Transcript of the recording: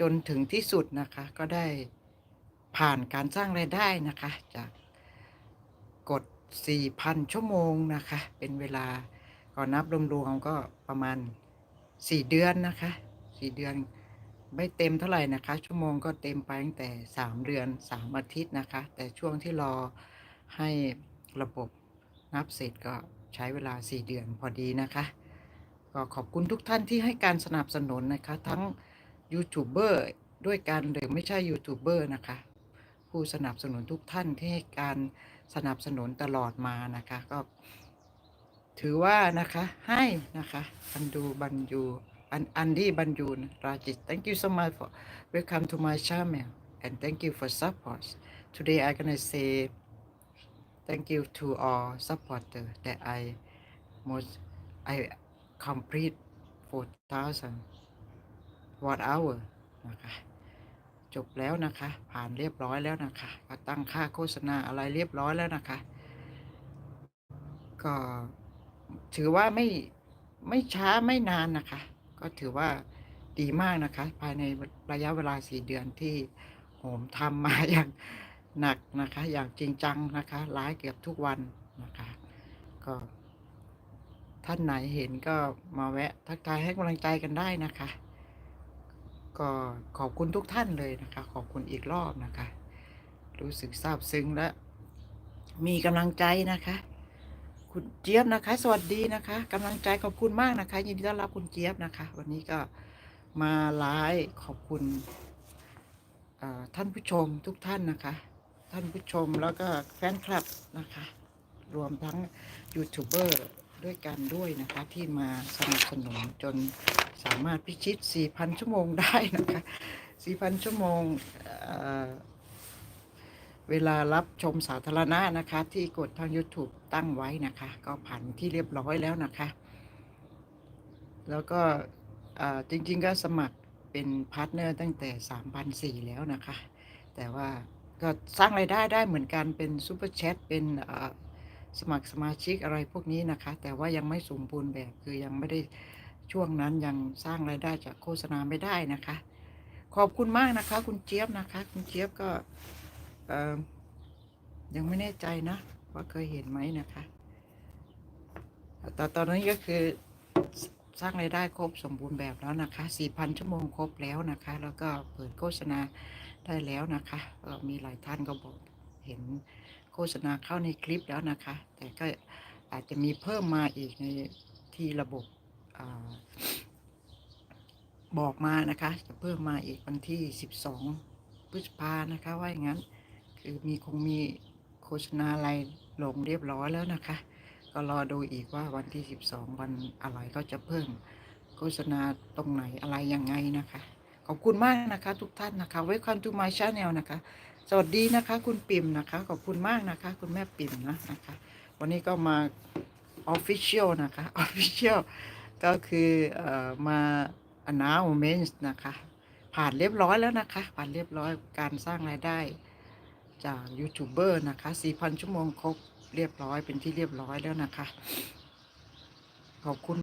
จนถึงที่สุดนะคะ ก็ได้ผ่านการสร้างรายได้นะคะ จากกด 4,000 ชั่วโมงนะคะ เป็นเวลาก็นับรวมๆก็ประมาณ 4 เดือนนะคะ 4 เดือนไม่เต็มเท่าไหร่นะคะ ชั่วโมงก็เต็มไปตั้งแต่ 3 เดือน 3 อาทิตย์นะคะ แต่ช่วงที่รอให้ระบบนับเสร็จก็ใช้เวลา 4 เดือนพอดีนะคะ ก็ขอบคุณทุกท่านที่ให้การสนับสนุนนะคะ ทั้ง ยูทูบเบอร์ด้วยกันหรือไม่ใช่ยูทูบเบอร์นะคะ ผู้สนับสนุนทุกท่านที่ให้การสนับสนุนตลอดมานะคะก็ ถือว่านะคะให้นะคะอันดูบันยูอันอันดี้บันยูราจิต thank you so much for welcome to my channel and thank you for support today I gonna say thank you to all supporter that I most I complete 4,000 watt hour นะคะจบแล้วนะคะ ผ่านเรียบร้อยแล้วนะคะก็ตั้งค่าโฆษณาอะไรเรียบร้อยแล้วนะคะ ก็ถือว่าไม่ไม่ช้าไม่นานนะคะ ก็ถือว่าดีมากนะคะ ภายในระยะเวลาสี่เดือนที่โหมทำมาอย่างหนักนะคะ อย่างจริงจังนะคะไลฟ์เกือบทุกวันนะคะ ก็ท่านไหนเห็นก็มาแวะทักทายให้กำลังใจกันได้นะคะ ก็ขอบคุณทุกท่านเลยนะคะ ขอบคุณอีกรอบนะคะ รู้สึกซาบซึ้งและ มีกำลังใจนะคะ คุณเจี๊ยบนะคะ สวัสดีนะคะกำลังใจขอบคุณมากนะคะ ยินดีต้อนรับคุณเจี๊ยบนะคะ วันนี้ก็มาไลฟ์ขอบคุณท่านผู้ชมทุกท่านนะคะ ท่านผู้ชมแล้วก็แฟนคลับนะคะ รวมทั้งยูทูบเบอร์ ด้วยกันด้วยนะคะ ที่มาสนับสนุนจนสามารถพิชิต 4,000 ชั่วโมงได้นะคะ 4,000 ชั่วโมงเเวลารับชมสาธารณะนะคะ ที่กดทาง YouTube ตั้งไว้นะคะ ก็ผ่านที่เรียบร้อยแล้วนะคะ แล้วก็จริงๆก็สมัครเป็นพาร์ทเนอร์ตั้งแต่3,400แล้วนะคะ แต่ว่าก็สร้างรายได้ได้เหมือนกันเป็นซูเปอร์แชทเป็น สมัครสมาชิกอะไรพวกนี้นะคะ แต่ว่ายังไม่สมบูรณ์แบบคือยังไม่ได้ช่วงนั้นยังสร้างรายได้จากโฆษณาไม่ได้นะคะ ขอบคุณมากนะคะ คุณเจี๊ยบนะคะ คุณเจี๊ยบก็ยังไม่แน่ใจนะว่าเคยเห็นไหมนะคะแต่ตอนนี้ก็คือสร้างรายได้ครบสมบูรณ์แบบแล้วนะคะ 4,000 ชั่วโมงครบแล้วนะคะ แล้วก็เปิดโฆษณาได้แล้วนะคะมีหลายท่านก็บอกเห็น โฆษณาเข้าในคลิปแล้วนะคะ แต่ก็อาจจะมีเพิ่มมาอีกในที่ระบบอบอกมานะคะ จะเพิ่มมาอีกวันที่ 12 พฤษภานะคะ ว่าอย่างนั้น คือมีคงมีโฆษณาอะไรลงเรียบร้อยแล้วนะคะ ก็รอดูอีกว่าวันที่ 12 วันอะไรก็จะเพิ่มโฆษณาตรงไหนอะไรยังไงนะคะ ขอบคุณมากนะคะ ทุกท่านนะคะ Welcome to my channel นะคะ สวัสดีนะคะ คุณปิ่มนะคะ ขอบคุณมากนะคะ คุณแม่ปิ่มนะนะคะ วันนี้ก็มา Official นะคะ Official ก็คือเอ่อมา announcement นะคะ ผ่านเรียบร้อยแล้วนะคะ ผ่านเรียบร้อยการสร้างรายได้จากยูทูบเบอร์นะคะ 4,000 ชั่วโมงครบเรียบร้อยเป็นที่เรียบร้อยแล้วนะคะ ขอบคุณ